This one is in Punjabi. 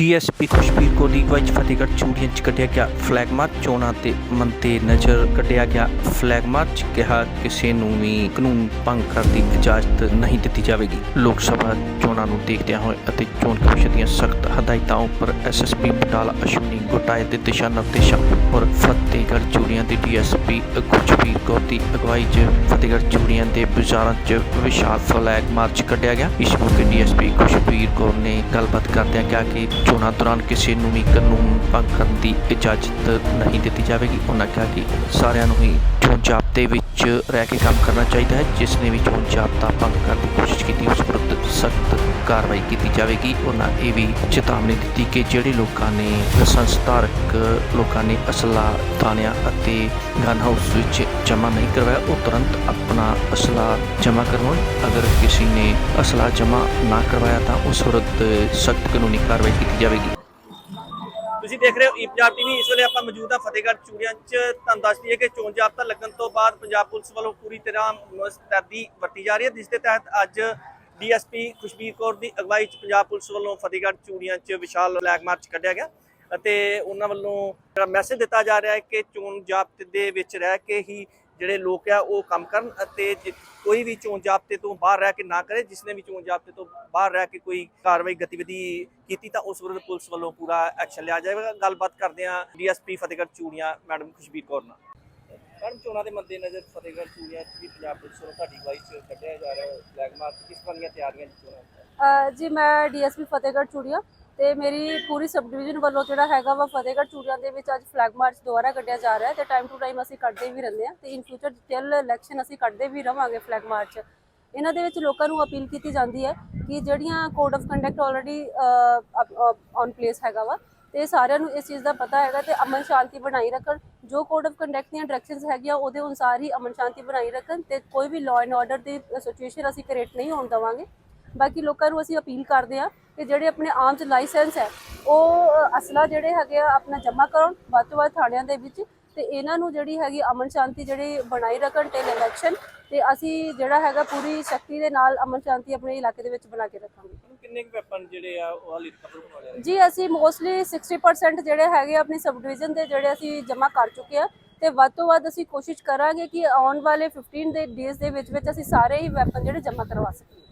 ਡੀਐਸਪੀ ਖੁਸ਼ਬੀਰ ਕੌਰ ਦੀ ਅਗਵਾਈ 'ਚ ਫਤਿਹਗੜ੍ਹ ਚੂੜੀਆਂ 'ਚ ਕੱਢਿਆ ਗਿਆ ਫਲੈਗ ਮਾਰਚ ਚੋਣਾਂ ਤੇ ਮੰਤੇ ਨਜ਼ਰ ਕੱਢਿਆ ਗਿਆ ਫਲੈਗ ਮਾਰਚ ਕਿਹਾ ਕਿਸੇ ਨੂੰ ਵੀ ਕਾਨੂੰਨ ਭੰਗ ਕਰਨ ਦੀ ਇਜਾਜ਼ਤ ਨਹੀਂ ਦਿੱਤੀ ਜਾਵੇਗੀ। ਲੋਕ ਸਭਾ ਚੋਣਾਂ ਨੂੰ ਦੇਖਦਿਆਂ ਹੋਏ ਅਤੇ ਚੋਣ ਕਮਿਸ਼ਨ ਦੀਆਂ ਸਖਤ ਹਦਾਇਤਾਂ ਉੱਪਰ ਐਸਐਸਪੀ ਬਟਾਲਾ ਅਸ਼ਵਨੀ ਗੋਟਾਏ ਦੇ ਦਿਸ਼ਾ ਨਿਰਦੇਸ਼ਾਂ ਉੱਪਰ ਫਤਿਹਗੜ੍ਹ ਚੂੜੀਆਂ ਦੇ ਡੀਐਸਪੀ ਖੁਸ਼ਬੀਰ ਕੌਰ ਦੀ ਅਗਵਾਈ 'ਚ ਫਤਿਹਗੜ੍ਹ ਚੂੜੀਆਂ ਦੇ ਬਾਜ਼ਾਰਾਂ 'ਚ ਵਿਸ਼ਾਲ ਫਲੈਗ ਮਾਰਚ ਕੱਢਿਆ ਗਿਆ। ਇਸ ਮੌਕੇ ਡੀਐਸਪੀ ਖੁਸ਼ਬੀਰ ਕੌਰ ਨੇ ਗੱਲਬਾਤ ਕਰਦਿਆਂ ਕਿਹਾ ਕਿ ਚੋਣਾਂ ਦੌਰਾਨ ਕਿਸੇ ਨੂੰ ਵੀ ਕਾਨੂੰਨ ਭੰਗ ਕਰਨ ਦੀ ਇਜਾਜ਼ਤ ਨਹੀਂ ਦਿੱਤੀ ਜਾਵੇਗੀ। ਉਹਨਾਂ ਕਿਹਾ ਕਿ ਸਾਰਿਆਂ ਨੂੰ ਹੀ ਚੋਣ ਜ਼ਾਬਤੇ ਵਿੱਚ ਰਹਿ ਕੇ ਕੰਮ ਕਰਨਾ ਚਾਹੀਦਾ ਹੈ। ਜਿਸ ਨੇ ਵੀ ਚੋਣ ਜ਼ਾਬਤਾ ਭੰਗ ਕਰਨ ਦੀ ਕੋਸ਼ਿਸ਼ ਕੀਤੀ, ਉਸ ਵਿਰੁੱਧ ਸਖਤ ਕਾਰਵਾਈ ਕੀਤੀ ਜਾਵੇਗੀ। ਉਹਨਾਂ ਇਹ ਵੀ ਚੇਤਾਵਨੀ ਦਿੱਤੀ ਕਿ ਜਿਹੜੇ ਲੋਕਾਂ ਨੇ ਲਾਇਸੈਂਸ ਧਾਰਕ ਲੋਕਾਂ ਨੇ ਅਸਲਾ ਥਾਣਿਆਂ ਅਤੇ ਗਨ ਹਾਊਸ ਵਿੱਚ ਜਮ੍ਹਾਂ ਨਹੀਂ ਕਰਵਾਇਆ, ਉਹ ਤੁਰੰਤ ਆਪਣਾ ਅਸਲਾ ਜਮ੍ਹਾਂ ਕਰਵਾਉਣ। ਅਗਰ ਕਿਸੇ ਨੇ ਅਸਲਾ ਜਮ੍ਹਾਂ ਨਾ ਕਰਵਾਇਆ ਤਾਂ ਉਸ ਵਿਰੁੱਧ ਸਖਤ ਕਾਨੂੰਨੀ ਕਾਰਵਾਈ ਕੀਤੀ ਜਾਵੇਗੀ। ਤੁਸੀਂ ਦੇਖ ਰਹੇ ਹੋ ਈ ਪੰਜਾਬ ਟੀਵੀ। ਇਸ ਵੇਲੇ ਆਪਾਂ ਮੌਜੂਦ ਹਾਂ ਫਤਿਹਗੜ੍ਹ ਚੂੜੀਆਂ 'ਚ। ਤੁਹਾਨੂੰ ਦੱਸ ਦਈਏ ਕਿ ਚੋਣ ਜ਼ਾਬਤਾ ਲੱਗਣ ਤੋਂ ਬਾਅਦ ਪੰਜਾਬ ਪੁਲਿਸ ਵੱਲੋਂ ਪੂਰੀ ਤਰ੍ਹਾਂ ਮੁਸਤੈਦੀ ਵਰਤੀ ਜਾ ਰਹੀ ਹੈ, ਜਿਸ ਦੇ ਤਹਿਤ ਅੱਜ ਡੀਐਸਪੀ ਖੁਸ਼ਬੀਰ ਕੌਰ ਦੀ ਅਗਵਾਈ 'ਚ ਪੰਜਾਬ ਪੁਲਿਸ ਵੱਲੋਂ ਫਤਿਹਗੜ੍ਹ ਚੂੜੀਆਂ 'ਚ ਵਿਸ਼ਾਲ ਫਲੈਗ ਮਾਰਚ ਕੱਢਿਆ ਗਿਆ ਅਤੇ ਉਹਨਾਂ ਵੱਲੋਂ ਜਿਹੜਾ ਮੈਸੇਜ ਦਿੱਤਾ ਜਾ ਰਿਹਾ ਹੈ ਕਿ ਚੋਣ ਜ਼ਾਬਤੇ ਦੇ ਵਿੱਚ ਰਹਿ ਕੇ ਹੀ ਜਿਹੜੇ ਲੋਕ ਆ ਉਹ ਕੰਮ ਕਰਨ ਅਤੇ ਕੋਈ ਵੀ ਚੋਣ ਜ਼ਾਬਤੇ ਤੋਂ ਬਾਹਰ ਰਹਿ ਕੇ ਨਾ ਕਰੇ, ਜਿਸ ਨੇ ਵੀ ਚੋਣ ਜ਼ਾਬਤੇ ਤੋਂ ਬਾਹਰ ਰਹਿ ਕੇ ਕੋਈ ਕਾਰਵਾਈ ਗਤੀਵਿਧੀ ਕੀਤੀ ਤਾਂ ਉਸ ਵਿਰੁੱਧ ਪੁਲਿਸ ਵੱਲੋਂ ਪੂਰਾ ਐਕਸ਼ਨ ਲਿਆ ਜਾਵੇਗਾ ਗੱਲਬਾਤ ਕਰਦੇ ਹਾਂ ਡੀਐਸਪੀ ਫਤਿਹਗੜ੍ਹ ਚੂੜੀਆਂ ਮੈਡਮ ਖੁਸ਼ਬੀਰ ਕੌਰ ਨਾਲ। ਚੋਣਾਂ ਦੇ ਮੱਦੇਨਜ਼ਰ ਫਤਿਹਗੜ੍ਹ ਚੂੜੀਆਂ 'ਚ ਵੀ ਪੰਜਾਬ ਪੁਲਿਸ ਵੱਲੋਂ ਤੁਹਾਡੀ ਅਗਵਾਈ 'ਚ ਕੱਢਿਆ ਜਾ ਰਿਹਾ ਫਲੈਗ ਮਾਰਚ ਕਿਸ ਤਰ੍ਹਾਂ ਦੀਆਂ ਤਿਆਰੀਆਂ ਜੀ ਚੋਣਾਂ ਅ, ਜੀ ਮੈਂ ਡੀਐਸਪੀ ਫਤਿਹਗੜ੍ਹ ਚੂੜੀਆਂ ਤੇ ਮੇਰੀ ਪੂਰੀ ਸਬ ਡਿਵੀਜ਼ਨ ਵੱਲੋਂ ਜਿਹੜਾ ਹੈਗਾ ਵਾ ਫਤਿਹਗੜ੍ਹ ਚੂੜੀਆਂ ਦੇ ਵਿੱਚ ਅੱਜ ਫਲੈਗ ਮਾਰਚ ਦੁਬਾਰਾ ਕੱਢਿਆ ਜਾ ਰਿਹਾ ਹੈ ਤੇ ਟਾਈਮ ਟੂ ਟਾਈਮ ਅਸੀਂ ਕੱਢਦੇ ਵੀ ਰਹਿੰਦੇ ਆ ਤੇ ਇਨ ਫਿਊਚਰ ਟਿਲ ਇਲੈਕਸ਼ਨ ਅਸੀਂ ਕੱਢਦੇ ਵੀ ਰਵਾਂਗੇ ਫਲੈਗ ਮਾਰਚ ਇਹਨਾਂ ਦੇ ਵਿੱਚ ਲੋਕਾਂ ਨੂੰ ਅਪੀਲ ਕੀਤੀ ਜਾਂਦੀ ਹੈ ਕਿ ਜਿਹੜੀਆਂ code of conduct already on place ਹੈਗਾ ਵਾ ਤੇ ਸਾਰਿਆਂ ਨੂੰ ਇਸ ਚੀਜ਼ ਦਾ ਪਤਾ ਹੈਗਾ ਤੇ ਅਮਨ ਸ਼ਾਂਤੀ ਬਣਾਈ ਰੱਖਣ। ਜੋ ਕੋਡ ਆਫ ਕੰਡਕਟ ਦੀਆਂ ਡਾਇਰੈਕਸ਼ਨਸ ਹੈਗੀਆਂ, ਉਹਦੇ ਅਨੁਸਾਰ ਹੀ ਅਮਨ ਸ਼ਾਂਤੀ ਬਣਾਈ ਰੱਖਣ ਤੇ ਕੋਈ ਵੀ ਲਾਅ ਐਂਡ ਆਰਡਰ ਦੀ ਸਿਚੁਏਸ਼ਨ ਅਸੀਂ ਕ੍ਰੀਏਟ ਨਹੀਂ ਹੋਣ ਦੇਵਾਂਗੇ। ਬਾਕੀ ਲੋਕਾਂ ਨੂੰ ਅਸੀਂ ਅਪੀਲ ਕਰਦੇ ਆ ਕਿ ਜਿਹੜੇ ਆਪਣੇ ਆਮ ਚ ਲਾਇਸੈਂਸ ਹੈ, ਉਹ ਅਸਲਾ ਜਿਹੜੇ ਹੈਗੇ ਆ, ਆਪਣਾ ਜਮ੍ਹਾਂ ਕਰਾਉਣ। ਵੱਧ ਤੋਂ ਵੱਧ ਥਾਣਿਆਂ ਦੇ ਵਿੱਚ ਤੇ ਇਹਨਾਂ ਨੂੰ ਜਿਹੜੀ ਹੈਗੀ ਅਮਨ ਸ਼ਾਂਤੀ ਜਿਹੜੀ ਬਣਾਈ ਰੱਖਣ ਤੇ ਇਲੈਕਸ਼ਨ ਤੇ ਅਸੀਂ ਜਿਹੜਾ ਹੈਗਾ ਪੂਰੀ ਸ਼ਕਤੀ ਦੇ ਨਾਲ ਅਮਨ ਸ਼ਾਂਤੀ ਆਪਣੇ ਇਲਾਕੇ ਦੇ ਵਿੱਚ ਬਣਾ ਕੇ ਰੱਖਾਂਗੇ। ਕਿੰਨੇ ਕੁ ਵੈਪਨ ਜਿਹੜੇ ਆ ਉਹ ਹਾਲੇ ਤੱਕ ਬਣਾਉਣੇ ਆ ਜੀ ਅਸੀਂ ਮੋਸਟਲੀ 60% ਜਿਹੜੇ ਹੈਗੇ ਆਪਣੀ ਸਬ ਡਿਵੀਜ਼ਨ ਦੇ ਜਿਹੜੇ ਅਸੀਂ ਜਮ੍ਹਾਂ ਕਰ ਚੁੱਕੇ ਆ ਤੇ ਵੱਧ ਤੋਂ ਵੱਧ ਅਸੀਂ ਕੋਸ਼ਿਸ਼ ਕਰਾਂਗੇ ਕਿ ਆਉਣ ਵਾਲੇ 15 ਦੇ ਡੇਜ਼ ਦੇ ਵਿੱਚ ਵਿੱਚ ਅਸੀਂ ਸਾਰੇ ਹੀ ਵੈਪਨ ਜਿਹੜੇ ਜਮ੍ਹਾਂ ਕਰਵਾ ਸਕੀਏ।